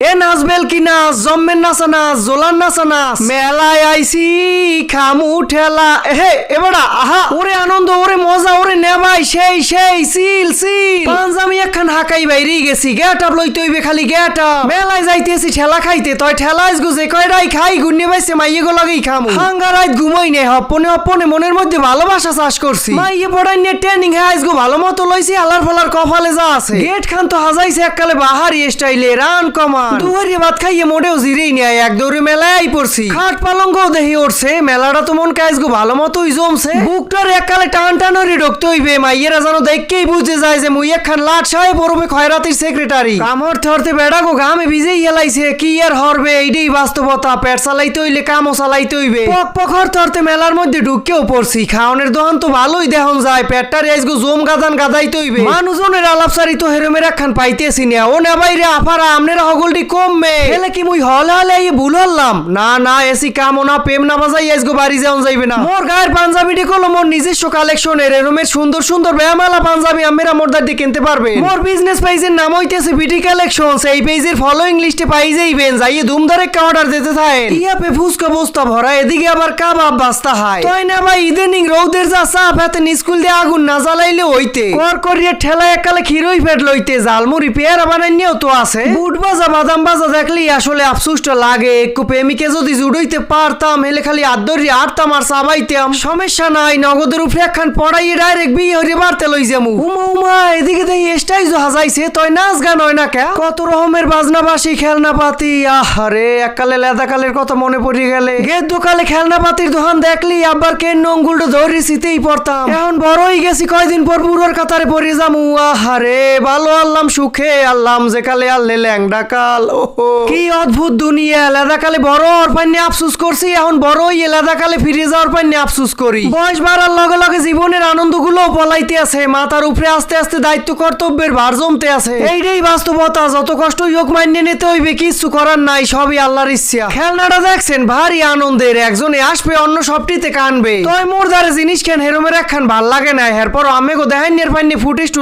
এ নাচবেল কি নাচ জম্মের নাচা নাচ জোলার নাচা নাচ মেলায় আইসি, খামু ঠেলা হে এবারা আহা, ওরে আনন্দ, ওরে মজা, ওরে নেবাই, সেই সেই, সিল সিল। পাঞ্জামি একখান হাকাই বাইরে গেছি গেট আপ লইতে হইবে খালি গেট মেলায় যাইতেছি, ঠেলা খাইতে, তয় ঠেলা গুজে কয়টাই খাই গুন্নি বাইছে মাইয়ে গো লাগেই খামু। হাঙ্গা রাত ঘুমাই নে, হপনে হপনে মনের মধ্যে ভালোবাসা চাষ করছি। মাইয়ে পড়াই নিয়ে ট্রেনিং হ্যাঁ আইসগো ভালো মতো লইছি, আলার ফালার কপালে যা আছে। গেট খান তো হাজাইছে, এককালে বাহারি স্টাইলে রান কমান দুয়ারি ভাত খাইয়ে মোটেও জিরেই নেয় এক দৌড়ে মেলায় পড়ছি। খাট পালঙ্গ দেহি উঠছে মেলাটা তো মন কাজ গো ভালো মতোই জমছে। বুকটার এককালে টান টানরি ঢুকতে হইবে মাইয়েরা যেন দেখকেই বুঝে যায় যে মুই একখান লাট সাহেব খয়রাতির সেক্রেটারি কামর থরতে বেড়া গো ভিজেই কি আর হরবে এইটাই বাস্তবতা পেট চালাইতে হইলে কামও চালাইতে হইবে। পক পখর থরতে মেলার মধ্যে ঢুকেও পড়ছি খাওনের দোকান তো ভালোই দেহন যায় পেটটার আইসগো জম গাদান গাদাইতে হইবে। মানুষজনের আলাপসারি তো হেরমের একখান পাইতেছি না ও না বাইরে আফারা আমনের হগলটি কমবে। হেলে কি মুই হলে হলে এই ভুল হলাম? না না এসি কামো না প্রেম না বাজাই আইসগো বাড়ি যাওন যাইবে না। মোর গায়ের পাঞ্জাবিটি করল মোর নিজস্ব কালেকশনের এরমের সুন্দর সুন্দর ব্যায়ামালা পাঞ্জাবি আমেরা মোরদার দিয়ে কিনতে পারবে মোর বিজনেস পেজের নাম হইতেছে বিটি কালেকশন সেই পেজের ফলোইং লিস্টে পাই যাইবেন যাইয়ে ধুমধারে অর্ডার দিতে থাকেন। ইয়া পে ফুসকা বস্তা ভরা এদিকে আবার কাবাব বাস্তা হয়। তই না ভাই ইদানিং রৌদের যা চাপ হাতে স্কুল দিয়ে আগুন না জ্বালাইলে হইতে। কর করিয়ে ঠেলা একালে খিরই ফেট লইতে জালমুড়ি পেয়ারা বানাইনিও তো আছে। বুট বাজা বাদাম বাজা দেখলি আসলে আফসুসটা লাগে। একটু প্রেমিকে যদি জুড়ইতে পারতাম হেলে খালি আদরি আটতাম আর চাবাইতাম। সমস্যা নাই, নগদের উপরে একখান পড়াই ডাইরেক্ট বিয়ে হইরে বাড়তে লই যামু। উমা উমা, এদিকে দেখি স্টাইজ হাজাইছে তই নাচ গান হয় না কে? কত রকমের বাজনা বাসি খেলনা পাতি আহারে, এককালে লেদা কালের কথা মনে পড়ে গেলে। গেট দোকালে খেলনা পাতির দোকান দেখলি আবার কেন নঙ্গুলটা ধরে সিতেই পড়তাম। এখন বড়ই গেছি, কয়দিন পর বুড়োর কাতারে পড়ে যামু। আহারে, ভালো আল্লাম সুখে আল্লাম, যে কালে আল্লে ল্যাংডা কি অদ্ভুত দুনিয়া বড় আফসুস করছি, এখন বড়ই ফিরে যাওয়ার পান্নে আফসুস করি। বয়স বাড়ার লগে লগে জীবনের পলাইতে আছে, মাথার উপরে আস্তে আস্তে দায়িত্ব কর্তব্যের ভার জমতে আছে। এইটাই বাস্তবতা, যত হোক মান্য নিতে হইবে করার নাই, সবই আল্লাহর ইচ্ছা। খেলনাটা দেখছেন, ভারী আনন্দের, একজনে আসবে, অন্য সবটিতে কানবে। তই মোর দ্বারে জিনিস কেন হেরমের একখান ভালো লাগে না, এরপর আমি গো দেহান্যের পান্নি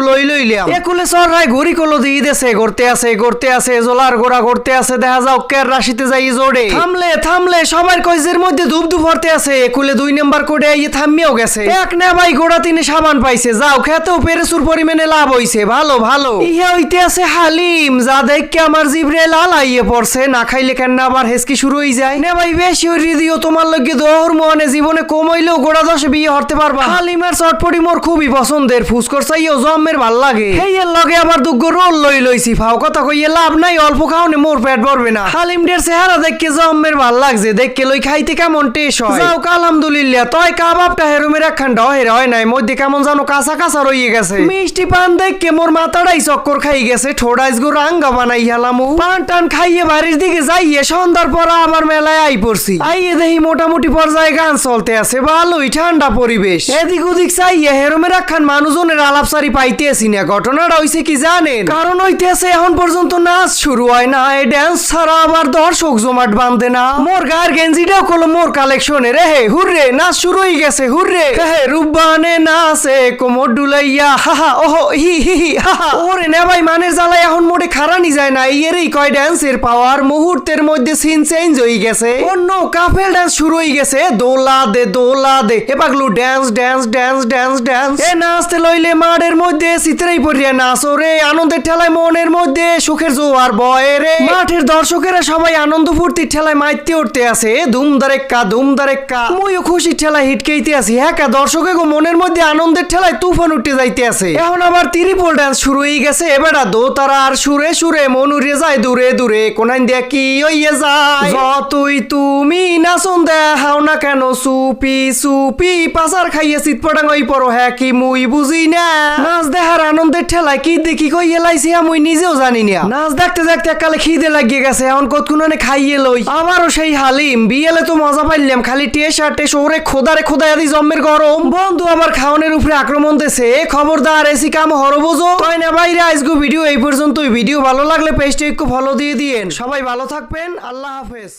লই লইলাম। একুলে সর রায়, ঘড়ি কলো দিয়ে দেছে গড়তে আছে গড়তে আছে জোলার গোড়া গড়তে আছে দেখা যাও কের রাশিতে যাই জোড়ে থামলে থামলে সবার কইজের মধ্যে ধূপ ধূপ ভরতে আছে। একুলে দুই নাম্বার কোডে ইয়ে থামিয়েও গেছে। এক না ভাই গোড়া তিনে সাবান পাইছে। যাও খেতেও পেরেসুর পরিমাণে লাভ হইছে। ভালো ভালো। ইহা হইতে আছে হালিম যা দেখকে আমার জিভরে লাল আইয়ে পড়ছে। না খাইলে কেন আবার হেসকি শুরু হয়ে যায়। না ভাই বেশি হরি দিও তোমার লগে দোহর মনে জীবনে কম হইলেও গোড়া দশে বিয়ে হতে পারবা। হালিমের চটপটি মোর খুবই পছন্দের। ফুসকর চাইও জম্মের ভালো লাগে। এর লগে আবার দুগ্গ রোল লই লইছি। ফাও কথা কইয়ে লাভ নাই অল্প খাওনে মোর পেট ভরবে না। হালিম ডের চেহারা দেখকে জম্মের ভালো লাগছে দেখকে লই খাইতে কেমন টেস্ট হয়। যাও আলহামদুলিল্লাহ তয় কাবাবটা হেরুমের একখান ডহের হয় নাই মধ্যে কেমন জানো কাঁচা কাঁচা রইয়ে গেছে। মিষ্টি পান দেখকে মোর মাথাটাই চক্কর খাই গেছে ঠোড়াইস গো রাঙ্গা বানাই হেলামু পান টান খাইয়ে বাড়ির দিকে যাইয়ে সন্ধ্যার পর আবার মেলায় আই পড়ছি। আইয়ে দেখি মোটামুটি পর্যায়ে গান চলতে আছে ভালোই ঠান্ডা পরিবেশ। এদিক ওদিক চাইয়ে হেরমের একখান মানুষজনের আলাপসারি পাইতেছি না ঘটনাটা হইছে কি জানেন? কারণ হইতেছে এখন পর্যন্ত নাচ শুরু হয় না, এই ড্যান্স ছাড়া আবার দর্শক জমাট বাঁধে না। মোর গায়ের গেঞ্জিটাও কলো মোর কালেকশনে রে হে, হুররে, নাচ শুরু হয়ে গেছে, হুররে। হে হে রুব্বানে নাচে, কোমর ডুলাইয়া হাহা ওহো, হি হি হি হাহা ওরে না ভাই, মানের জ্বালায় এখন মোটে খারানি যায় না। এরই কয় ড্যান্সের পাওয়ার মুহূর্তের মধ্যে সিন চেঞ্জ হয়ে গেছে। অন্য কাফেল ড্যান্স শুরু হয়ে গেছে। দোলা দে দোলা দে, এ Paglu dance dance dance dance dance এ নাচতে লইলে মাঠের মধ্যে চিত্রাই পড়িয়া নাচ। রে আনন্দের ঠেলায় মনের মধ্যে সুখের জোয়ার বয়। রে। মাঠের দর্শকেরা সবাই আনন্দ ফুর্তির ঠেলায় মাইতে উঠতে আছে ধুম দারেক্কা ধুম দারেক্কা মুইও খুশির ঠেলায় হিটকেইতে আছি হ্যাঁ দর্শকে গো মনের মধ্যে আনন্দের ঠেলায় তুফান উঠতে যাইতে আছে এখন আবার তিরিপল ডান্স শুরু হয়ে গেছে। এবার দো আর সুরে সুরে মন উড়ে যায় দূরে দূরে। কোনাইন দিয়া কি হইয়ে যায়? যতই তুমি নাচন দেখাও না কেন, সুপি সুপি পাসার খাইয়ে চিৎপটাং ওই পড়ো হ্যাঁ কি মুই বুঝি না। নাচ দেখার আনন্দের ঠেলায় কি দেখি কই এলাইছি মুই নিজেও জানি না। নাচ দেখতে দেখতে একালে খিদে লাগিয়ে গেছে, এখন কতক্ষণে খাইয়ে লই? আবারও সেই হালিম, বিয়েলে তো মজা পাইলাম, খালি টে শার্টে শহরে খোদারে খোদা আদি জম্মের গরম। বন্ধু আমার খাওয়ানোর উপরে আক্রমণ দেছে, খবরদার, এসি কাম হরবোজো তাই না বাইরে আজকে ভিডিও এই পর্যন্তই। ভিডিও ভালো লাগলে পেজটা একটু ফলো দিয়ে দিয়েন। সবাই ভালো থাকবেন, আল্লাহ হাফেজ।